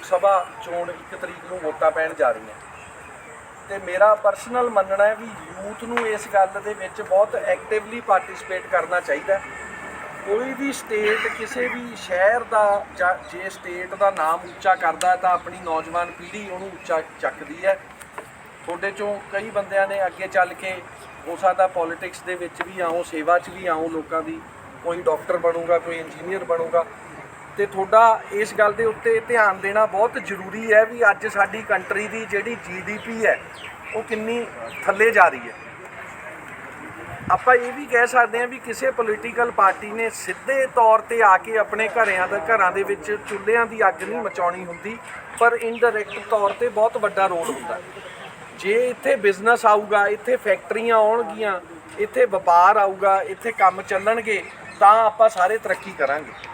ਲੋਕ ਸਭਾ ਚੋਣ 1 ਤਰੀਕ ਨੂੰ ਵੋਟਾਂ ਪੈਣ ਜਾ ਰਹੀਆਂ। ਤੇ ਮੇਰਾ ਪਰਸਨਲ ਮੰਨਣਾ ਹੈ ਵੀ ਯੂਥ ਨੂੰ ਇਸ ਗੱਲ ਦੇ ਵਿੱਚ ਬਹੁਤ ਐਕਟਿਵਲੀ ਪਾਰਟਿਸਿਪੇਟ ਕਰਨਾ ਚਾਹੀਦਾ ਕੋਈ ਵੀ ਸਟੇਟ ਕਿਸੇ ਵੀ ਸ਼ਹਿਰ ਦਾ ਜਾਂ ਜੇ ਸਟੇਟ ਦਾ ਨਾਮ ਉੱਚਾ ਕਰਦਾ ਤਾਂ ਆਪਣੀ ਨੌਜਵਾਨ ਪੀੜ੍ਹੀ ਉਹਨੂੰ ਉੱਚਾ ਚੱਕਦੀ ਹੈ। ਤੁਹਾਡੇ ਚੋਂ ਕਈ ਬੰਦਿਆਂ ਨੇ ਅੱਗੇ ਚੱਲ ਕੇ ਹੋ ਸਕਦਾ ਪੋਲਿਟਿਕਸ ਦੇ ਵਿੱਚ ਵੀ ਆਓ, ਸੇਵਾ 'ਚ ਵੀ ਆਉਂ ਲੋਕਾਂ ਦੀ। ਕੋਈ ਡਾਕਟਰ ਬਣੂਗਾ, ਕੋਈ ਇੰਜੀਨੀਅਰ ਬਣੂਗਾ। ਤੇ ਤੁਹਾਡਾ ਇਸ ਗੱਲ ਦੇ ਉੱਤੇ ਧਿਆਨ ਦੇਣਾ ਬਹੁਤ ਜ਼ਰੂਰੀ ਹੈ ਵੀ ਅੱਜ ਸਾਡੀ ਕੰਟਰੀ ਦੀ ਜਿਹੜੀ ਜੀਡੀਪੀ ਹੈ, ਉਹ ਕਿੰਨੀ ਥੱਲੇ ਜਾ ਰਹੀ ਹੈ। ਆਪਾਂ ਇਹ ਵੀ ਕਹਿ ਸਕਦੇ ਹਾਂ ਵੀ ਕਿਸੇ ਪੋਲੀਟੀਕਲ ਪਾਰਟੀ ਨੇ ਸਿੱਧੇ ਤੌਰ ਤੇ ਆ ਕੇ ਆਪਣੇ ਘਰਿਆਂ ਦਾ ਘਰਾਂ ਦੇ ਵਿੱਚ ਚੁੱਲ੍ਹਿਆਂ ਦੀ ਅੱਗ ਨਹੀਂ ਮਚਾਉਣੀ ਹੁੰਦੀ, ਪਰ ਇਨਡਾਇਰੈਕਟ ਤੌਰ ਤੇ ਬਹੁਤ ਵੱਡਾ ਰੋਲ ਹੁੰਦਾ। ਜੇ ਇੱਥੇ ਬਿਜ਼ਨਸ ਆਊਗਾ, ਇੱਥੇ ਫੈਕਟਰੀਆਂ ਆਉਣਗੀਆਂ, ਇੱਥੇ ਵਪਾਰ ਆਊਗਾ, ਇੱਥੇ ਕੰਮ ਚੱਲਣਗੇ, ਤਾਂ ਆਪਾਂ ਸਾਰੇ ਤਰੱਕੀ ਕਰਾਂਗੇ।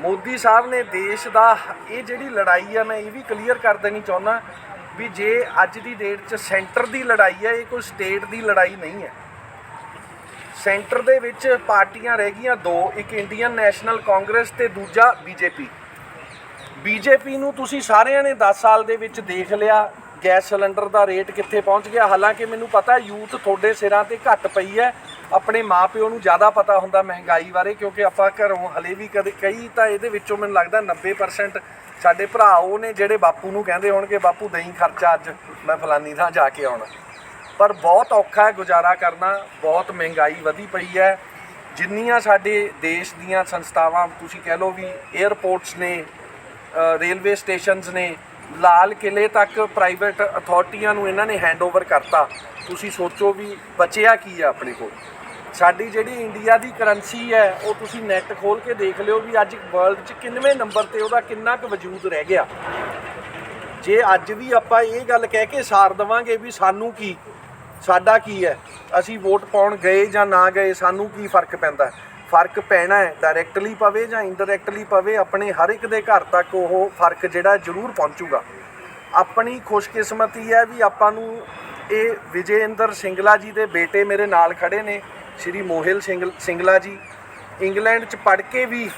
ਮੋਦੀ ਸਾਹਿਬ ਨੇ ਦੇਸ਼ ਦਾ ਇਹ ਜਿਹੜੀ ਲੜਾਈ ਆ, ਮੈਂ ਇਹ ਵੀ ਕਲੀਅਰ ਕਰ ਦੇਣੀ ਚਾਹੁੰਦਾ ਵੀ ਜੇ ਅੱਜ ਦੀ ਡੇਟ 'ਚ ਸੈਂਟਰ ਦੀ ਲੜਾਈ ਹੈ ਇਹ ਕੋਈ ਸਟੇਟ ਦੀ ਲੜਾਈ ਨਹੀਂ ਹੈ। ਸੈਂਟਰ ਦੇ ਵਿੱਚ ਪਾਰਟੀਆਂ ਰਹਿ ਗਈਆਂ ਦੋ, ਇੱਕ ਇੰਡੀਅਨ ਨੈਸ਼ਨਲ ਕਾਂਗਰਸ ਤੇ ਦੂਜਾ ਬੀਜੇਪੀ ਬੀਜੇਪੀ ਨੂੰ ਤੁਸੀਂ ਸਾਰਿਆਂ ਨੇ 10 ਸਾਲ ਦੇ ਵਿੱਚ ਦੇਖ ਲਿਆ, ਗੈਸ ਸਿਲੰਡਰ ਦਾ ਰੇਟ ਕਿੱਥੇ ਪਹੁੰਚ ਗਿਆ, ਹਾਲਾਂਕਿ ਮੈਨੂੰ ਪਤਾ ਯੂਥ ਤੁਹਾਡੇ ਸਿਰਾਂ ਤੇ ਘੱਟ ਪਈ ਹੈ ਆਪਣੇ ਮਾਪਿਓ ਨੂੰ ਜ਼ਿਆਦਾ ਪਤਾ ਹੁੰਦਾ ਮਹਿੰਗਾਈ ਬਾਰੇ, ਕਿਉਂਕਿ ਆਪਾਂ ਘਰੋਂ ਹਲੇ ਵੀ ਕਦੇ ਕਈ ਤਾਂ ਇਹਦੇ ਵਿੱਚੋਂ ਮੈਨੂੰ ਲੱਗਦਾ 90% ਸਾਡੇ ਭਰਾ ਉਹ ਨੇ ਜਿਹੜੇ ਬਾਪੂ ਨੂੰ ਕਹਿੰਦੇ ਹੋਣਗੇ, ਬਾਪੂ, ਦਹੀਂ ਖਰਚਾ ਅੱਜ, ਮੈਂ ਫਲਾਨੀ ਥਾਂ ਜਾ ਕੇ ਆਉਣਾ। ਪਰ ਬਹੁਤ ਔਖਾ ਹੈ ਗੁਜ਼ਾਰਾ ਕਰਨਾ, ਬਹੁਤ ਮਹਿੰਗਾਈ ਵਧੀ ਪਈ ਹੈ। ਜਿੰਨੀਆਂ ਸਾਡੇ ਦੇਸ਼ ਦੀਆਂ ਸੰਸਥਾਵਾਂ, ਤੁਸੀਂ ਕਹਿ ਲਓ ਵੀ 에ਅਰਪੋਰਟਸ ਨੇ ਰੇਲਵੇ ਸਟੇਸ਼ਨਸ ਨੇ, ਲਾਲ ਕਿਲੇ ਤੱਕ ਪ੍ਰਾਈਵੇਟ ਅਥਾਰਟੀਆਂ ਨੂੰ ਇਹਨਾਂ ਨੇ ਹੈਂਡਓਵਰ ਕਰਤਾ। ਤੁਸੀਂ ਸੋਚੋ ਵੀ ਬਚਿਆ ਕੀ ਹੈ ਆਪਣੇ ਕੋਲ? ਸਾਡੀ ਜਿਹੜੀ ਇੰਡੀਆ ਦੀ ਕਰੰਸੀ ਹੈ, ਉਹ ਤੁਸੀਂ ਨੈਟ ਖੋਲ ਕੇ ਦੇਖ ਲਿਓ ਵੀ ਅੱਜ ਵਰਲਡ 'ਚ ਕਿੰਨਵੇਂ ਨੰਬਰ ਤੇ ਉਹਦਾ ਕਿੰਨਾ ਕੁ ਵਜੂਦ ਰਹਿ ਗਿਆ। ਜੇ ਅੱਜ ਵੀ ਆਪਾਂ ਇਹ ਗੱਲ ਕਹਿ ਕੇ ਸਾਰ ਦਵਾਂਗੇ ਵੀ ਸਾਨੂੰ ਕੀ, ਸਾਡਾ ਕੀ ਹੈ? ਅਸੀਂ ਵੋਟ ਪਾਉਣ ਗਏ ਜਾਂ ਨਾ ਗਏ, ਸਾਨੂੰ ਕੀ ਫ਼ਰਕ ਪੈਂਦਾ? ਫ਼ਰਕ ਪੈਣਾ ਹੈ ਡਾਇਰੈਕਟਲੀ ਪਵੇ ਜਾਂ ਇਨਡਾਇਰੈਕਟਲੀ ਪਵੇ, ਆਪਣੇ ਹਰ ਇੱਕ ਦੇ ਘਰ ਤੱਕ ਉਹ ਫ਼ਰਕ ਜਿਹੜਾ ਜ਼ਰੂਰ ਪਹੁੰਚੂਗਾ। ਆਪਣੀ ਖੁਸ਼ਕਿਸਮਤੀ ਹੈ ਵੀ ਆਪਾਂ ਨੂੰ ਇਹ ਵਿਜੇਂਦਰ ਸਿੰਗਲਾ ਜੀ ਦੇ ਬੇਟੇ ਮੇਰੇ ਨਾਲ ਖੜੇ ਨੇ। ਸ਼੍ਰੀ ਮੋਹਿਲ ਸਿੰਗਲ ਸਿੰਗਲਾ ਜੀ ਇੰਗਲੈਂਡ 'ਚ ਪੜ੍ਹ ਕੇ ਵੀ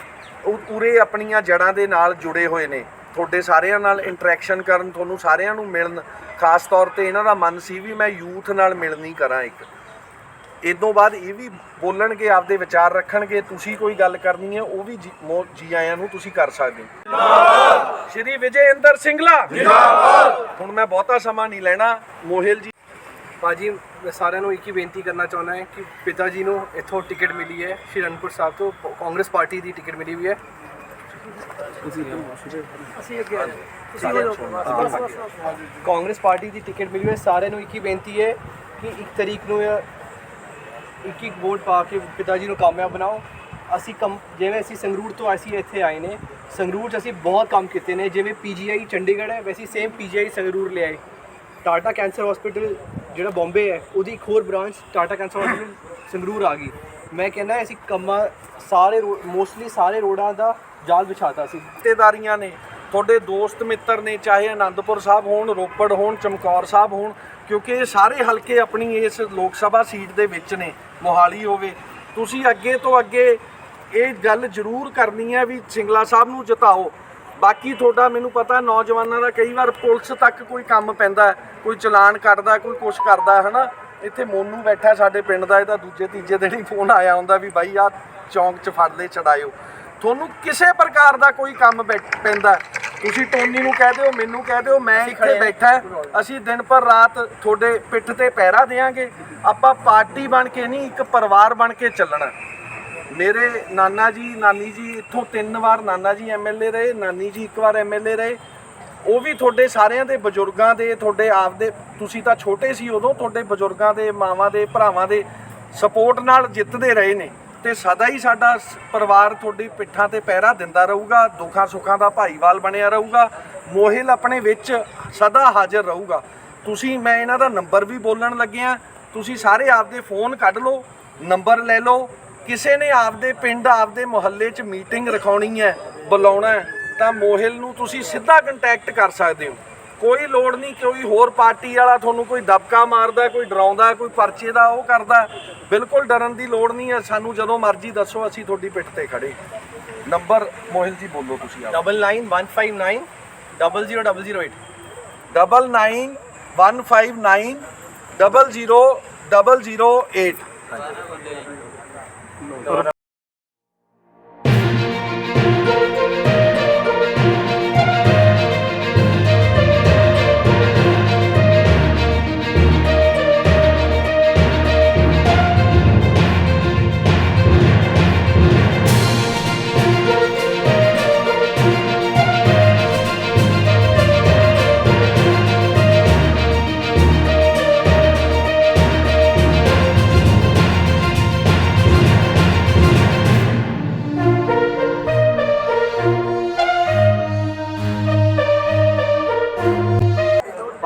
ਉਹ ਉਰੇ ਆਪਣੀਆਂ ਜੜ੍ਹਾਂ ਦੇ ਨਾਲ ਜੁੜੇ ਹੋਏ ਨੇ। ਤੁਹਾਡੇ ਸਾਰਿਆਂ ਨਾਲ ਇੰਟਰੈਕਸ਼ਨ ਕਰਨ ਤੁਹਾਨੂੰ ਸਾਰਿਆਂ ਨੂੰ ਮਿਲਣ ਖਾਸ ਤੌਰ ਤੇ ਇਹਨਾਂ ਦਾ ਮਨ ਸੀ ਵੀ ਮੈਂ ਯੂਥ ਨਾਲ ਮਿਲਣੀ ਕਰਾਂ ਇੱਕ। ਇਦੋਂ ਬਾਅਦ ਇਹ ਵੀ ਬੋਲਣਗੇ ਆਪਦੇ ਵਿਚਾਰ ਰੱਖਣਗੇ ਤੁਸੀਂ ਕੋਈ ਗੱਲ ਕਰਨੀ ਹੈ ਉਹ ਵੀ ਜੀ- ਆਇਆਂ ਨੂੰ ਤੁਸੀਂ ਕਰ ਸਕਦੇ ਹੋ। ਸ਼੍ਰੀ ਵਿਜੇਂਦਰ ਸਿੰਗਲਾ! ਜਿੰਦਾਬਾਦ! ਹੁਣ ਮੈਂ ਬਹੁਤਾ ਸਮਾਂ ਨਹੀਂ ਲੈਣਾ। ਮੋਹਿਲ ਜੀ ਭਾਜੀ ਮੈਂ ਸਾਰਿਆਂ ਨੂੰ ਇੱਕ ਹੀ ਬੇਨਤੀ ਕਰਨਾ ਚਾਹੁੰਦਾ ਹਾਂ ਕਿ ਪਿਤਾ ਜੀ ਨੂੰ ਇੱਥੋਂ ਟਿਕਟ ਮਿਲੀ ਹੈ ਸ਼੍ਰੀ ਅਨੰਦਪੁਰ ਸਾਹਿਬ ਤੋਂ ਕਾਂਗਰਸ ਪਾਰਟੀ ਦੀ ਟਿਕਟ ਮਿਲੀ ਹੋਈ ਹੈ। ਅਸੀਂ ਅੱਗੇ ਆ ਜਾਓ। ਕਾਂਗਰਸ ਪਾਰਟੀ ਦੀ ਟਿਕਟ ਮਿਲੀ ਹੋਈ ਹੈ। ਸਾਰਿਆਂ ਨੂੰ ਇੱਕ ਹੀ ਬੇਨਤੀ ਹੈ ਕਿ ਇੱਕ ਤਰੀਕ ਨੂੰ ਇੱਕ ਇੱਕ ਵੋਟ ਪਾ ਕੇ ਪਿਤਾ ਜੀ ਨੂੰ ਕਾਮਯਾਬ ਬਣਾਓ। ਅਸੀਂ ਕੰਮ ਜਿਵੇਂ ਅਸੀਂ ਸੰਗਰੂਰ ਤੋਂ ਅਸੀਂ ਇੱਥੇ ਆਏ ਨੇ ਸੰਗਰੂਰ 'ਚ ਅਸੀਂ ਬਹੁਤ ਕੰਮ ਕੀਤੇ ਨੇ। ਜਿਵੇਂ ਪੀਜੀਆਈ ਚੰਡੀਗੜ੍ਹ ਹੈ ਵੈਸੇ ਸੇਮ ਪੀਜੀਆਈ ਸੰਗਰੂਰ ਲੈ ਆਏ। ਟਾਟਾ ਕੈਂਸਰ ਹਸਪੀਟਲ ਜਿਹੜਾ ਬੰਬੇ ਹੈ, ਉਹਦੀ ਇੱਕ ਹੋਰ branch Tata cancer hospital Sangrur ਆ ਗਈ। ਮੈਂ ਕਹਿੰਦਾ ਅਸੀਂ ਕੰਮਾਂ ਸਾਰੇ ਮੋਸਟਲੀ ਸਾਰੇ ਰੋਡਾਂ ਦਾ ਜਾਲ ਵਿਛਾਤਾ ਸੀ। ਰਿਸ਼ਤੇਦਾਰੀਆਂ ਨੇ, ਤੁਹਾਡੇ ਦੋਸਤ ਮਿੱਤਰ ਨੇ, ਚਾਹੇ ਆਨੰਦਪੁਰ ਸਾਹਿਬ ਹੋਣ, ਰੋਪੜ ਹੋਣ, ਚਮਕੌਰ ਸਾਹਿਬ ਹੋਣ, ਕਿਉਂਕਿ ਇਹ ਸਾਰੇ ਹਲਕੇ ਆਪਣੀ ਇਸ ਲੋਕ ਸਭਾ ਸੀਟ ਦੇ ਵਿੱਚ ਨੇ, ਮੋਹਾਲੀ ਹੋਵੇ। ਤੁਸੀਂ ਅੱਗੇ ਤੋਂ ਅੱਗੇ ਇਹ ਗੱਲ ਜ਼ਰੂਰ ਕਰਨੀ ਹੈ ਵੀ ਸਿੰਗਲਾ ਸਾਹਿਬ ਨੂੰ ਜਿਤਾਓ। ਬਾਕੀ ਤੁਹਾਡਾ ਮੈਨੂੰ ਪਤਾ ਨੌਜਵਾਨਾਂ ਦਾ ਕਈ ਵਾਰ ਪੁਲਿਸ ਤੱਕ ਕੋਈ ਕੰਮ ਪੈਂਦਾ ਕੋਈ ਚਲਾਨ ਕੱਟਦਾ ਕੋਈ ਕੁਛ ਕਰਦਾ ਹੈ ਹਨਾ? ਇੱਥੇ ਮੋਨੂ ਬੈਠਾ ਸਾਡੇ ਪਿੰਡ ਦਾ ਇਹਦਾ ਦੂਜੇ ਤੀਜੇ ਦਿਨ ਹੀ ਫੋਨ ਆਇਆ ਹੁੰਦਾ ਵੀ ਬਾਈ ਆ ਚੌਂਕ 'ਚ ਫੜ ਲੈ ਚੜਾਇਓ। ਤੁਹਾਨੂੰ ਕਿਸੇ ਪ੍ਰਕਾਰ ਦਾ ਕੋਈ ਕੰਮ ਪੈਂਦਾ ਤੁਸੀਂ ਟੋਨੀ ਨੂੰ ਕਹਿ ਦਿਓ ਮੈਨੂੰ ਕਹਿ ਦਿਓ ਮੈਂ ਇੱਥੇ ਬੈਠਾ ਅਸੀਂ ਦਿਨ ਪਰ ਰਾਤ ਤੁਹਾਡੇ ਪਿੱਠ ਤੇ ਪਹਿਰਾ ਦੇਾਂਗੇ ਆਪਾਂ ਪਾਰਟੀ ਬਣ ਕੇ ਨਹੀਂ ਇੱਕ ਪਰਿਵਾਰ ਬਣ ਕੇ ਚੱਲਣਾ ਮੇਰੇ ਨਾਨਾ ਜੀ, ਨਾਨੀ ਜੀ, ਇੱਥੋਂ ਤਿੰਨ ਵਾਰ ਨਾਨਾ ਜੀ ਐਮਐਲਏ ਰਹੇ, ਨਾਨੀ ਜੀ ਇੱਕ ਵਾਰ ਐਮਐਲਏ ਰਹੇ। ਉਹ ਵੀ ਤੁਹਾਡੇ ਸਾਰਿਆਂ ਦੇ ਬਜ਼ੁਰਗਾਂ ਦੇ, ਤੁਹਾਡੇ ਆਪ ਦੇ ਤੁਸੀਂ ਤਾਂ ਛੋਟੇ ਸੀ ਉਦੋਂ ਤੁਹਾਡੇ ਬਜ਼ੁਰਗਾਂ ਦੇ, ਮਾਵਾਂ ਦੇ, ਭਰਾਵਾਂ ਦੇ ਸਪੋਰਟ ਨਾਲ ਜਿੱਤਦੇ ਰਹੇ ਨੇ। ਤੇ ਸਦਾ ਹੀ ਸਾਡਾ ਪਰਿਵਾਰ ਤੁਹਾਡੀ ਪਿੱਠਾਂ ਤੇ ਪਹਿਰਾ ਦਿੰਦਾ ਰਹੂਗਾ, ਦੁੱਖਾਂ ਸੁੱਖਾਂ ਦਾ ਭਾਈਵਾਲ ਬਣਿਆ ਰਹੂਗਾ, ਮੋਹਿਲ ਆਪਣੇ ਵਿੱਚ ਸਦਾ ਹਾਜ਼ਰ ਰਹੂਗਾ। ਤੁਸੀਂ, ਮੈਂ ਇਹਨਾਂ ਦਾ ਨੰਬਰ ਵੀ ਬੋਲਣ ਲੱਗਿਆ, ਤੁਸੀਂ ਸਾਰੇ ਆਪਦੇ ਫੋਨ ਕੱਢ ਲਓ, ਨੰਬਰ ਲੈ ਲਓ ਕਿਸੇ ਨੇ ਆਪਦੇ ਪਿੰਡ ਆਪਦੇ ਮੁਹੱਲੇ 'ਚ ਮੀਟਿੰਗ ਰਖਾਉਣੀ ਹੈ ਬੁਲਾਉਣਾ ਤਾਂ ਮੋਹਿਲ ਨੂੰ ਤੁਸੀਂ ਸਿੱਧਾ ਕੰਟੈਕਟ ਕਰ ਸਕਦੇ ਹੋ। ਕੋਈ ਲੋੜ ਨਹੀਂ ਕੋਈ ਹੋਰ ਪਾਰਟੀ ਵਾਲਾ ਤੁਹਾਨੂੰ ਕੋਈ ਦਬਕਾ ਮਾਰਦਾ ਕੋਈ ਡਰਾਉਂਦਾ ਕੋਈ ਪਰਚੇ ਦਾ ਉਹ ਕਰਦਾ। ਬਿਲਕੁਲ ਡਰਨ ਦੀ ਲੋੜ ਨਹੀਂ ਹੈ। ਸਾਨੂੰ ਜਦੋਂ ਮਰਜ਼ੀ ਦੱਸੋ ਅਸੀਂ ਤੁਹਾਡੀ ਪਿੱਠ ਤੇ ਖੜੇ ਨੰਬਰ ਮੋਹਿਲ ਜੀ ਬੋਲੋ ਤੁਸੀਂ ਆਪ। 99159 00008 99159 00008 No, no.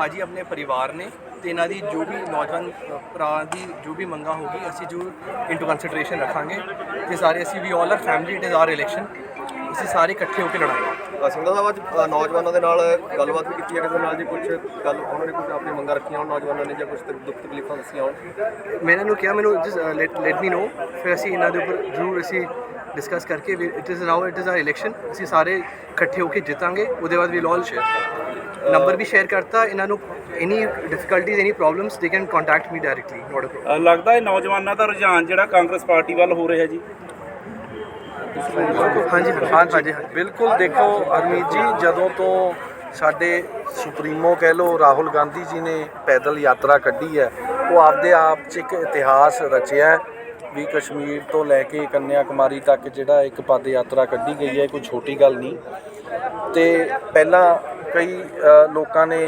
ਭਾਜੀ ਆਪਣੇ ਪਰਿਵਾਰ ਨੇ ਤੇ ਇਹਨਾਂ ਦੀ ਜੋ ਵੀ ਨੌਜਵਾਨ ਭਰਾ ਦੀ ਜੋ ਵੀ ਮੰਗਾ ਹੋਗੀ ਅਸੀਂ ਜੋ ਇਨਟੂ ਕੰਸੀਡਰੇਸ਼ਨ ਰੱਖਾਂਗੇ ਤੇ ਸਾਰੇ ਅਸੀਂ ਵੀ all are family it is our election ਅਸੀਂ ਸਾਰੇ ਇਕੱਠੇ ਹੋ ਕੇ ਲੜਾਂਗੇ। ਸਿੰਘਲਾ ਸਾਹਿਬ ਅੱਜ ਅ, ਨੌਜਵਾਨਾਂ ਦੇ ਨਾਲ ਗੱਲਬਾਤ ਵੀ ਕੀਤੀ ਹੈ ਕਿਸੇ ਨਾਲ ਜੀ ਕੁਝ ਗੱਲ ਉਹਨਾਂ ਨੇ ਕੁਝ ਆਪਣੀ ਮੰਗਾਂ ਰੱਖੀਆਂ ਹੋਣ ਨੌਜਵਾਨਾਂ ਨੇ ਜਾਂ ਕੁਝ ਦੁੱਖ ਤਕਲੀਫਾਂ ਦੱਸੀਆਂ ਹੋਣ? ਮੈਂ ਇਹਨਾਂ ਨੂੰ ਕਿਹਾ ਮੈਨੂੰ ਲੈਟ ਲੈਟ ਮੀ ਨੋ ਫਿਰ ਅਸੀਂ ਇਹਨਾਂ ਦੇ ਉੱਪਰ ਜ਼ਰੂਰ ਅਸੀਂ ਡਿਸਕਸ ਕਰਕੇ it is now it is our election ਅਸੀਂ ਸਾਰੇ ਇਕੱਠੇ ਹੋ ਕੇ ਜਿੱਤਾਂਗੇ ਉਹਦੇ ਬਾਅਦ ਵੀਲ ਆਲ ਸ਼ੇਅਰ ਨੰਬਰ ਵੀ ਸ਼ੇਅਰ ਕਰਤਾ ਇਹਨਾਂ ਨੂੰ any difficulties any problems they can contact me directly not uh uh, ਲੱਗਦਾ ਹੈ ਨੌਜਵਾਨਾਂ ਦਾ ਰੁਝਾਨ ਜਿਹੜਾ ਕਾਂਗਰਸ ਪਾਰਟੀ ਵੱਲ ਹੋ ਰਿਹਾ ਜੀ ਹਾਂਜੀ ਹਾਂਜੀ ਹਾਂਜੀ। ਬਿਲਕੁਲ ਦੇਖੋ ਅਰਮੀਤ ਜੀ, ਜਦੋਂ ਤੋਂ ਸਾਡੇ ਸੁਪਰੀਮੋ ਕਹਿ ਲੋ ਰਾਹੁਲ ਗਾਂਧੀ ਜੀ ਨੇ ਪੈਦਲ ਯਾਤਰਾ ਕੱਢੀ ਹੈ, ਉਹ ਆਪਦੇ ਆਪ 'ਚ ਇੱਕ ਇਤਿਹਾਸ ਰਚਿਆ ਹੈ ਵੀ ਕਸ਼ਮੀਰ ਤੋਂ ਲੈ ਕੇ ਕੰਨਿਆ ਕੁਮਾਰੀ ਤੱਕ ਜਿਹੜਾ ਇੱਕ ਪਦ ਯਾਤਰਾ ਕੱਢੀ ਗਈ ਹੈ ਕੋਈ ਛੋਟੀ ਗੱਲ ਨਹੀਂ। ਤੇ ਪਹਿਲਾਂ ਕਈ ਲੋਕਾਂ ਨੇ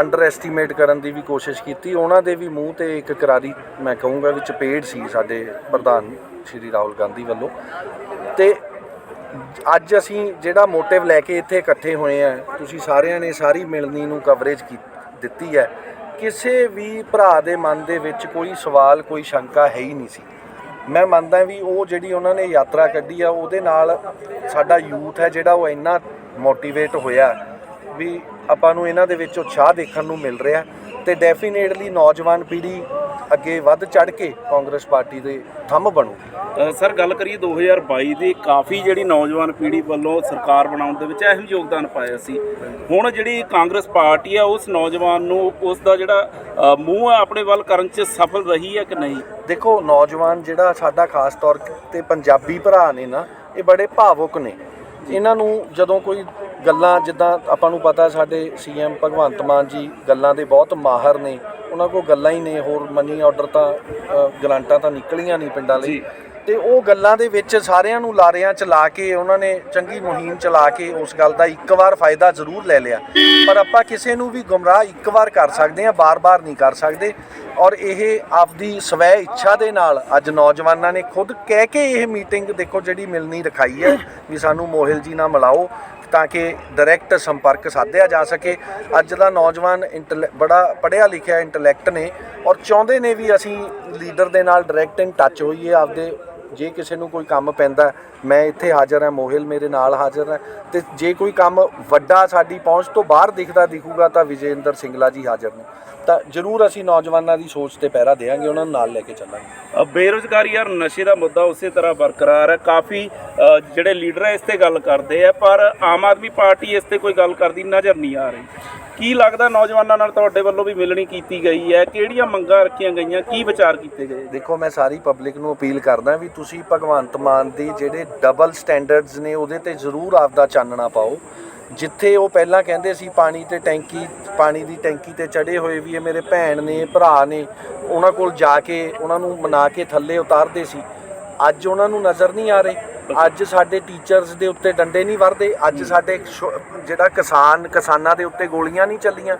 ਅੰਡਰ ਐਸਟੀਮੇਟ ਕਰਨ ਦੀ ਵੀ ਕੋਸ਼ਿਸ਼ ਕੀਤੀ। ਉਹਨਾਂ ਦੇ ਵੀ ਮੂੰਹ ਤੇ ਇੱਕ ਕਰਾਰੀ, ਮੈਂ ਕਹੂੰਗਾ ਵੀ ਚਪੇੜ ਸੀ ਸਾਡੇ ਪ੍ਰਧਾਨ। ਸ਼੍ਰੀ ਰਾਹੁਲ ਗਾਂਧੀ ਵੱਲੋਂ। ਤੇ ਅੱਜ ਅਸੀਂ ਜਿਹੜਾ ਮੋਟਿਵ ਲੈ ਕੇ ਇੱਥੇ ਇਕੱਠੇ ਹੋਏ ਆ, ਤੁਸੀਂ ਸਾਰਿਆਂ ਨੇ ਸਾਰੀ ਮਿਲਣੀ ਨੂੰ ਕਵਰੇਜ ਕੀ, ਦਿੱਤੀ ਹੈ, ਕਿਸੇ ਵੀ ਭਰਾ ਦੇ ਮਨ ਦੇ ਵਿੱਚ ਕੋਈ ਸਵਾਲ, ਕੋਈ ਸ਼ੰਕਾ ਹੈ ਹੀ ਨਹੀਂ ਸੀ। ਮੈਂ ਮੰਨਦਾ ਵੀ ਉਹ ਜਿਹੜੀ ਉਹਨਾਂ ਨੇ ਯਾਤਰਾ ਕੱਢੀ ਆ, ਉਹਦੇ ਨਾਲ ਸਾਡਾ ਯੂਥ ਹੈ ਜਿਹੜਾ ਉਹ ਇੰਨਾ ਮੋਟੀਵੇਟ ਹੋਇਆ ਵੀ ਆਪਾਂ ਨੂੰ ਇਹਨਾਂ ਦੇ ਵਿੱਚ ਉਤਸ਼ਾਹ ਦੇਖਣ ਨੂੰ ਮਿਲ ਰਿਹਾ। ਤੇ ਡੈਫੀਨੇਟਲੀ ਨੌਜਵਾਨ ਪੀੜ੍ਹੀ ਅੱਗੇ ਵੱਧ ਚੜ ਕੇ ਕਾਂਗਰਸ ਪਾਰਟੀ ਦੇ ਥੰਮ ਬਣੂਗੀ ਅ, ਸਰ ਗੱਲ ਕਰੀਏ 2022 ਦੇ ਕਾਫੀ ਜਿਹੜੀ ਨੌਜਵਾਨ ਪੀੜ੍ਹੀ ਵੱਲੋਂ ਸਰਕਾਰ ਬਣਾਉਣ ਦੇ ਵਿੱਚ ਅਹਿਮ ਯੋਗਦਾਨ ਪਾਇਆ ਸੀ। ਹੁਣ ਜਿਹੜੀ ਕਾਂਗਰਸ ਪਾਰਟੀ ਆ ਉਸ ਨੌਜਵਾਨ ਨੂੰ ਉਸ ਦਾ ਜਿਹੜਾ ਮੂੰਹ ਆ ਆਪਣੇ ਵੱਲ ਕਰਨ 'ਚ ਸਫਲ ਰਹੀ ਹੈ ਕਿ ਨਹੀਂ? ਦੇਖੋ ਨੌਜਵਾਨ ਜਿਹੜਾ ਸਾਡਾ ਖਾਸ ਤੌਰ ਤੇ ਪੰਜਾਬੀ ਭਰਾ ਨੇ ਨਾ ਇਹ ਬੜੇ ਭਾਵੁਕ ਨੇ। ਇਹਨਾਂ ਨੂੰ ਜਦੋਂ ਕੋਈ ਗੱਲਾਂ ਜਿੱਦਾਂ ਆਪਾਂ ਨੂੰ ਪਤਾ ਸਾਡੇ ਸੀਐਮ ਭਗਵੰਤ ਮਾਨ ਜੀ ਗੱਲਾਂ ਦੇ ਬਹੁਤ ਮਾਹਰ ਨੇ ਉਹਨਾਂ ਕੋਲ ਗੱਲਾਂ ਹੀ ਨੇ ਹੋਰ ਮਨੀ ਆਰਡਰ ਤਾਂ ਅ, ਗਰਾਂਟਾਂ ਤਾਂ ਨਿਕਲੀਆਂ ਨਹੀਂ ਪਿੰਡਾਂ ਲਈ। ਤੇ ਉਹ ਗੱਲਾਂ ਦੇ ਵਿੱਚ ਸਾਰਿਆਂ ਨੂੰ ਲਾਰਿਆਂ ਚ ਲਾ ਕੇ ਉਹਨਾਂ ਨੇ ਚੰਗੀ ਮੁਹਿੰਮ ਚਲਾ ਕੇ ਉਸ ਗੱਲ ਦਾ ਇੱਕ ਵਾਰ ਫਾਇਦਾ ਜ਼ਰੂਰ ਲੈ ਲਿਆ। ਪਰ ਆਪਾਂ ਕਿਸੇ ਨੂੰ ਵੀ ਗੁੰਮਰਾਹ ਇੱਕ ਵਾਰ ਕਰ ਸਕਦੇ ਹਾਂ ਬਾਰ-ਬਾਰ ਨਹੀਂ ਕਰ ਸਕਦੇ। ਔਰ ਇਹ ਆਪਦੀ ਸਵੈ ਇੱਛਾ ਦੇ ਨਾਲ ਅੱਜ ਨੌਜਵਾਨਾਂ ਨੇ ਖੁਦ ਕਹਿ ਕੇ ਇਹ ਮੀਟਿੰਗ ਦੇਖੋ ਜਿਹੜੀ ਮਿਲਣੀ ਰਖਾਈ ਹੈ ਵੀ ਸਾਨੂੰ ਮੋਹਿਲ ਜੀ ਨਾਲ ਮਿਲਾਓ। ਤਾਂ ਕਿ ਡਾਇਰੈਕਟ ਸੰਪਰਕ ਸਾਧਿਆ ਜਾ ਸਕੇ। ਅੱਜ ਦਾ ਨੌਜਵਾਨ ਇੰਟੈਲੇ- ਬੜਾ ਪੜ੍ਹਿਆ ਲਿਖਿਆ ਇੰਟੈਲੈਕਟ ਨੇ ਔਰ ਚਾਹੁੰਦੇ ਨੇ ਵੀ ਅਸੀਂ ਲੀਡਰ ਦੇ ਨਾਲ ਡਾਇਰੈਕਟ ਇਨ ਟੱਚ ਹੋਈਏ, ਆਪਦੇ ਜੇ ਕਿਸੇ ਨੂੰ ਕੋਈ ਕੰਮ ਪੈਂਦਾ ਮੈਂ ਇੱਥੇ ਹਾਜ਼ਰ ਹਾਂ ਮੋਹਿਲ ਮੇਰੇ ਨਾਲ ਹਾਜ਼ਰ ਹੈ। ਤੇ ਜੇ ਕੋਈ ਕੰਮ ਵੱਡਾ ਸਾਡੀ ਪਹੁੰਚ ਤੋਂ ਬਾਹਰ ਦਿਖਦਾ ਦਿਖੂਗਾ ਤਾਂ ਵਿਜੇਂਦਰ ਸਿੰਗਲਾ ਜੀ ਹਾਜ਼ਰ ਨੇ। ਤਾਂ ਜ਼ਰੂਰ ਅਸੀਂ ਨੌਜਵਾਨਾਂ ਦੀ ਸੋਚ ਤੇ ਪਹਿਰਾ ਦੇਵਾਂਗੇ ਉਹਨਾਂ ਨੂੰ ਨਾਲ ਲੈ ਕੇ ਚੱਲਾਂਗੇ। ਅ, ਬੇਰੁਜ਼ਗਾਰੀ ਯਾਰ ਨਸ਼ੇ ਦਾ ਮੁੱਦਾ ਉਸੇ ਤਰ੍ਹਾਂ ਬਰਕਰਾਰ ਹੈ। ਕਾਫੀ ਜਿਹੜੇ ਲੀਡਰ ਹੈ ਇਸ ਤੇ ਗੱਲ ਕਰਦੇ ਆ ਪਰ ਆਮ ਆਦਮੀ ਪਾਰਟੀ ਇਸ ਤੇ ਕੋਈ ਗੱਲ ਕਰਦੀ ਨਜ਼ਰ ਨਹੀਂ ਆ ਰਹੀ। ਕੀ ਲੱਗਦਾ ਨੌਜਵਾਨਾਂ ਨਾਲ ਤੁਹਾਡੇ ਵੱਲੋਂ ਵੀ ਮਿਲਣੀ ਕੀਤੀ ਗਈ ਹੈ? ਕਿਹੜੀਆਂ ਮੰਗਾਂ ਰੱਖੀਆਂ ਗਈਆਂ? ਕੀ ਵਿਚਾਰ ਕੀਤੇ ਗਏ? ਦੇਖੋ, ਮੈਂ ਸਾਰੀ ਪਬਲਿਕ ਨੂੰ ਅਪੀਲ ਕਰਦਾ ਵੀ ਤੁਸੀਂ ਭਗਵੰਤ ਮਾਨ ਦੀ ਜਿਹੜੇ ਡਬਲ ਸਟੈਂਡਰਡਸ ਨੇ, ਉਹਦੇ ਤੇ ਜ਼ਰੂਰ ਆਪਦਾ ਚਾਨਣਾ ਪਾਓ। ਜਿੱਥੇ ਉਹ ਪਹਿਲਾਂ ਕਹਿੰਦੇ ਸੀ, ਪਾਣੀ ਤੇ ਟੈਂਕੀ, ਪਾਣੀ ਦੀ ਟੈਂਕੀ ਤੇ ਚੜੇ ਹੋਏ ਵੀ ਇਹ ਮੇਰੇ ਭੈਣ ਨੇ ਭਰਾ ਨੇ, ਉਹਨਾਂ ਕੋਲ ਜਾ ਕੇ, ਉਹਨਾਂ ਨੂੰ ਮਨਾ ਕੇ ਥੱਲੇ ਉਤਾਰਦੇ ਸੀ। ਅੱਜ ਉਹਨਾਂ ਨੂੰ ਨਜ਼ਰ ਨਹੀਂ ਆ ਰਹੇ। ਅੱਜ ਸਾਡੇ ਟੀਚਰਸ ਦੇ ਉੱਤੇ ਡੰਡੇ ਨਹੀਂ ਵਰਦੇ ਅੱਜ ਸਾਡੇ ਜਿਹੜਾ ਕਿਸਾਨ ਕਿਸਾਨਾਂ ਦੇ ਉੱਤੇ ਗੋਲੀਆਂ ਨਹੀਂ ਚੱਲੀਆਂ।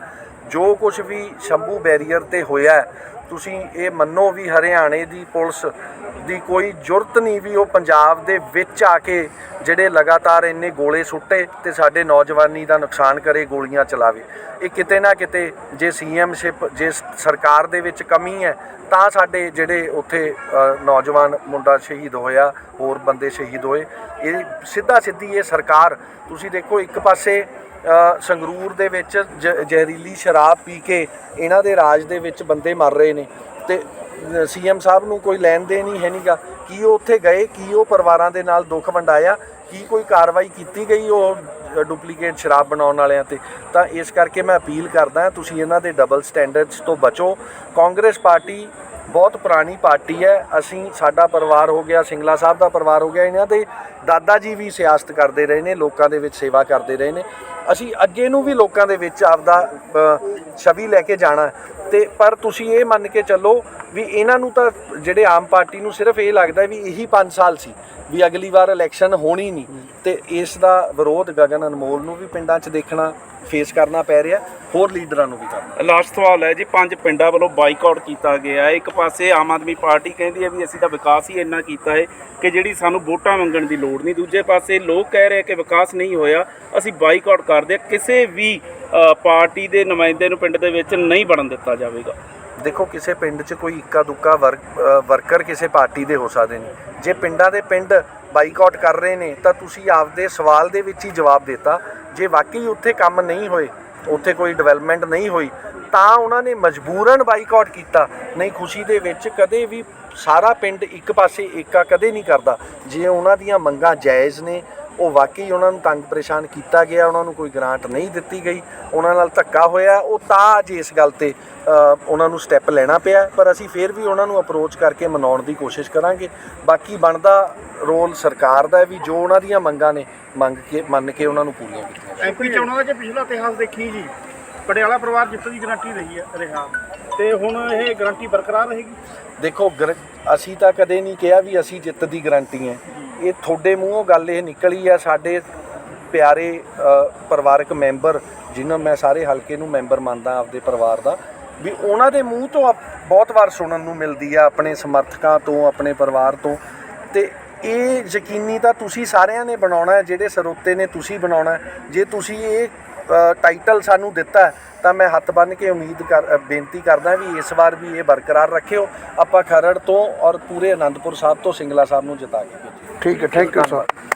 ਜੋ ਕੁਝ ਵੀ ਸ਼ੰਭੂ ਬੈਰੀਅਰ ਤੇ ਹੋਇਆ ਤੁਸੀਂ ਇਹ ਮੰਨੋ ਵੀ ਹਰਿਆਣੇ ਦੀ ਪੁਲਿਸ ਦੀ ਕੋਈ ਜੁਰਤ ਨਹੀਂ ਵੀ ਉਹ ਪੰਜਾਬ ਦੇ ਵਿੱਚ ਆ ਕੇ ਜਿਹੜੇ ਲਗਾਤਾਰ ਇੰਨੇ ਗੋਲੇ ਸੁੱਟੇ ਤੇ ਸਾਡੇ ਨੌਜਵਾਨੀ ਦਾ ਨੁਕਸਾਨ ਕਰੇ ਗੋਲੀਆਂ ਚਲਾਵੇ। ਇਹ ਕਿਤੇ ਨਾ ਕਿਤੇ ਜੇ ਸੀਐਮਸ਼ਿਪ ਜੇ ਸਰਕਾਰ ਦੇ ਵਿੱਚ ਕਮੀ ਹੈ, ਤਾਂ ਸਾਡੇ ਜਿਹੜੇ ਉੱਥੇ ਨੌਜਵਾਨ ਮੁੰਡਾ ਸ਼ਹੀਦ ਹੋਇਆ, ਹੋਰ ਬੰਦੇ ਸ਼ਹੀਦ ਹੋਏ, ਇਹ ਸਿੱਧਾ ਸਿੱਧੀ ਇਹ ਸਰਕਾਰ, ਤੁਸੀਂ ਦੇਖੋ ਇੱਕ ਪਾਸੇ ਸੰਗਰੂਰ ਦੇ ਵਿੱਚ ਜ- ਜ਼ਹਿਰੀਲੀ ਸ਼ਰਾਬ ਪੀ ਕੇ ਇਹਨਾਂ ਦੇ ਰਾਜ ਦੇ ਵਿੱਚ ਬੰਦੇ ਮਰ ਰਹੇ ਨੇ। ਤੇ ਸੀਐਮ ਸਾਹਿਬ ਨੂੰ ਕੋਈ ਲੈਣ ਦੇਣ ਹੀ ਹੈ ਨਹੀਂਗਾ ਕੀ ਉਹ ਉੱਥੇ ਗਏ? ਕੀ ਉਹ ਪਰਿਵਾਰਾਂ ਦੇ ਨਾਲ ਦੁੱਖ ਵੰਡਾਇਆ? ਕੀ ਕੋਈ ਕਾਰਵਾਈ ਕੀਤੀ ਗਈ ਉਹ ਡੁਪਲੀਕੇਟ ਸ਼ਰਾਬ ਬਣਾਉਣ ਵਾਲਿਆਂ ਤੇ? ਤਾਂ ਇਸ ਕਰਕੇ ਮੈਂ ਅਪੀਲ ਕਰਦਾ, ਤੁਸੀਂ ਇਹਨਾਂ ਦੇ ਡਬਲ ਸਟੈਂਡਰਡਸ ਤੋਂ ਬਚੋ। ਕਾਂਗਰਸ ਪਾਰਟੀ ਬਹੁਤ ਪੁਰਾਣੀ ਪਾਰਟੀ ਹੈ। ਅਸੀਂ, ਸਾਡਾ ਪਰਿਵਾਰ ਹੋ ਗਿਆ, ਸਿੰਗਲਾ ਸਾਹਿਬ ਦਾ ਪਰਿਵਾਰ ਹੋ ਗਿਆ। ਇਹਨਾਂ ਦੇ ਦਾਦਾ ਜੀ ਵੀ ਸਿਆਸਤ ਕਰਦੇ ਰਹੇ ਨੇ, ਲੋਕਾਂ ਦੇ ਵਿੱਚ ਸੇਵਾ ਕਰਦੇ ਰਹੇ ਨੇ। ਅਸੀਂ ਅੱਗੇ ਨੂੰ ਵੀ ਲੋਕਾਂ ਦੇ ਵਿੱਚ ਆਪਦਾ ਛਵੀ ਲੈ ਕੇ ਜਾਣਾ ਹੈ। ਤੇ ਪਰ ਤੁਸੀਂ ਇਹ ਮੰਨ ਕੇ ਚੱਲੋ ਵੀ ਇਹਨਾਂ ਨੂੰ ਤਾਂ ਜਿਹੜੇ ਆਮ ਪਾਰਟੀ ਨੂੰ ਸਿਰਫ ਇਹ ਲੱਗਦਾ ਵੀ ਇਹੀ 5 ਸਾਲ ਸੀ, ਵੀ ਅਗਲੀ ਵਾਰ ਇਲੈਕਸ਼ਨ ਹੋਣੀ ਨਹੀਂ। ਤੇ ਇਸ ਦਾ ਵਿਰੋਧ ਗਗਨ ਅਨਮੋਲ ਨੂੰ ਵੀ ਪਿੰਡਾਂ 'ਚ ਦੇਖਣਾ ਫੇਸ ਕਰਨਾ ਪੈ ਰਿਹਾ, ਹੋਰ ਲੀਡਰਾਂ ਨੂੰ ਵੀ ਕਰਨਾ। ਲਾਸਟ ਸਵਾਲ ਹੈ ਜੀ, ਪੰਜ ਪਿੰਡਾਂ ਵੱਲੋਂ ਬਾਈਕਾਟ ਕੀਤਾ ਗਿਆ ਹੈ। ਇੱਕ ਪਾਸੇ ਆਮ ਆਦਮੀ ਪਾਰਟੀ ਕਹਿੰਦੀ ਹੈ ਵੀ ਅਸੀਂ ਤਾਂ ਵਿਕਾਸ ਹੀ ਇੰਨਾ ਕੀਤਾ ਹੈ ਕਿ ਜਿਹੜੀ ਸਾਨੂੰ ਵੋਟਾਂ ਮੰਗਣ ਦੀ ਲੋੜ ਨਹੀਂ। ਦੂਜੇ ਪਾਸੇ ਲੋਕ ਕਹਿ ਰਹੇ ਕਿ ਵਿਕਾਸ ਨਹੀਂ ਹੋਇਆ, ਅਸੀਂ ਬਾਈਕਾਟ ਕਰਦੇ ਹਾਂ। ਕਿਸੇ ਵੀ ਪਾਰਟੀ ਦੇ ਨੁਮਾਇੰਦੇ ਨੂੰ ਪਿੰਡ ਦੇ ਵਿੱਚ ਨਹੀਂ ਬਣਨ ਦਿੱਤਾ ਜਾਵੇਗਾ। ਦੇਖੋ, ਕਿਸੇ ਪਿੰਡ 'ਚ ਕੋਈ ਇੱਕਾ ਦੁੱਕਾ ਵਰਕ ਵਰਕਰ ਕਿਸੇ ਪਾਰਟੀ ਦੇ ਹੋ ਸਕਦੇ ਨੇ। ਜੇ ਪਿੰਡਾਂ ਦੇ ਪਿੰਡ ਬਾਈਕਾਟ ਕਰ ਰਹੇ ਨੇ, ਤਾਂ ਤੁਸੀਂ ਆਪਦੇ ਸਵਾਲ ਦੇ ਵਿੱਚ ਹੀ ਜਵਾਬ ਦਿੱਤਾ। ਜੇ ਵਾਕਈ ਉੱਥੇ ਕੰਮ ਨਹੀਂ ਹੋਏ, ਉੱਥੇ ਕੋਈ ਡਿਵੈਲਪਮੈਂਟ ਨਹੀਂ ਹੋਈ, ਤਾਂ ਉਹਨਾਂ ਨੇ ਮਜਬੂਰਨ ਬਾਈਕਾਟ ਕੀਤਾ। ਨਹੀਂ, ਖੁਸ਼ੀ ਦੇ ਵਿੱਚ ਕਦੇ ਵੀ ਸਾਰਾ ਪਿੰਡ ਇੱਕ ਪਾਸੇ ਏਕਾ ਕਦੇ ਨਹੀਂ ਕਰਦਾ। ਜੇ ਉਹਨਾਂ ਦੀਆਂ ਮੰਗਾਂ ਜਾਇਜ਼ ਨੇ ਉਹ ਵਾਕਈ ਉਹਨਾਂ ਨੂੰ ਤੰਗ ਪਰੇਸ਼ਾਨ ਕੀਤਾ ਗਿਆ ਉਹਨਾਂ ਨੂੰ ਕੋਈ ਗ੍ਰਾਂਟ ਨਹੀਂ ਦਿੱਤੀ ਗਈ। ਉਹਨਾਂ ਨਾਲ ਧੱਕਾ ਹੋਇਆ ਉਹ ਤਾਂ ਅੱਜ ਇਸ ਗੱਲ ਤੇ ਉਹਨਾਂ ਨੂੰ ਸਟੈਪ ਲੈਣਾ ਪਿਆ ਪਰ ਅਸੀਂ ਫੇਰ ਵੀ ਉਹਨਾਂ ਨੂੰ ਅਪਰੋਚ ਕਰਕੇ ਮਨਾਉਣ ਦੀ ਕੋਸ਼ਿਸ਼ ਕਰਾਂਗੇ। ਬਾਕੀ ਬਣਦਾ ਰੋਲ ਸਰਕਾਰ ਦਾ ਹੈ ਵੀ ਜੋ ਉਹਨਾਂ ਦੀਆਂ ਮੰਗਾਂ ਨੇ ਮੰਗ ਕੇ ਮੰਨ ਕੇ ਉਹਨਾਂ ਨੂੰ ਪੂਰੀਆਂ ਕੀਤੀਆਂ ਐਮਪੀ ਚੋਣਾਂ ਦਾ ਜੇ ਪਿਛਲਾ ਇਤਿਹਾਸ ਦੇਖੀ ਜੀ। ਪਟਿਆਲਾ ਪਰਿਵਾਰ ਜਿੱਤ ਦੀ ਗਾਰੰਟੀ ਰਹੀ ਹੈ ਰਿਹਾ। ਤੇ ਹੁਣ ਇਹ ਗਾਰੰਟੀ ਬਰਕਰਾਰ ਰਹੇਗੀ? ਦੇਖੋ ਅਸੀਂ ਤਾਂ ਕਦੇ ਨਹੀਂ ਕਿਹਾ ਵੀ ਅਸੀਂ ਜਿੱਤ ਦੀ ਗਾਰੰਟੀ ਹੈ। ਇਹ ਤੁਹਾਡੇ ਮੂੰਹੋਂ ਗੱਲ ਇਹ ਨਿਕਲੀ ਆ, ਸਾਡੇ ਪਿਆਰੇ ਪਰਿਵਾਰਕ ਮੈਂਬਰ, ਜਿਨ੍ਹਾਂ ਮੈਂ ਸਾਰੇ ਹਲਕੇ ਨੂੰ ਮੈਂਬਰ ਮੰਨਦਾ ਆਪਦੇ ਪਰਿਵਾਰ ਦਾ, ਵੀ ਉਹਨਾਂ ਦੇ ਮੂੰਹ ਤੋਂ ਆਪ- ਬਹੁਤ ਵਾਰ ਸੁਣਨ ਨੂੰ ਮਿਲਦੀ ਆ, ਆਪਣੇ ਸਮਰਥਕਾਂ ਤੋਂ, ਆਪਣੇ ਪਰਿਵਾਰ ਤੋਂ। ਤੇ ਇਹ ਯਕੀਨੀ ਤਾਂ ਤੁਸੀਂ ਸਾਰਿਆਂ ਨੇ ਬਣਾਉਣਾ ਜਿਹੜੇ ਸਰੋਤੇ ਨੇ ਤੁਸੀਂ ਬਣਾਉਣਾ ਜੇ ਤੁਸੀਂ ਇਹ ਟਾਈਟਲ ਸਾਨੂੰ ਦਿੱਤਾ ਤਾਂ ਮੈਂ ਹੱਥ ਬੰਨ੍ਹ ਕੇ ਉਮੀਦ ਕਰ ਬੇਨਤੀ ਕਰਦਾ ਵੀ ਇਸ ਵਾਰ ਵੀ ਇਹ ਬਰਕਰਾਰ ਰੱਖਿਓ। ਆਪਾਂ ਖਰੜ ਤੋਂ ਔਰ ਪੂਰੇ ਆਨੰਦਪੁਰ ਸਾਹਿਬ ਤੋਂ ਸਿੰਗਲਾ ਸਾਹਿਬ ਨੂੰ ਜਿਤਾ ਕੇ ਠੀਕ ਹੈ ਥੈਂਕ ਯੂ ਸਰ।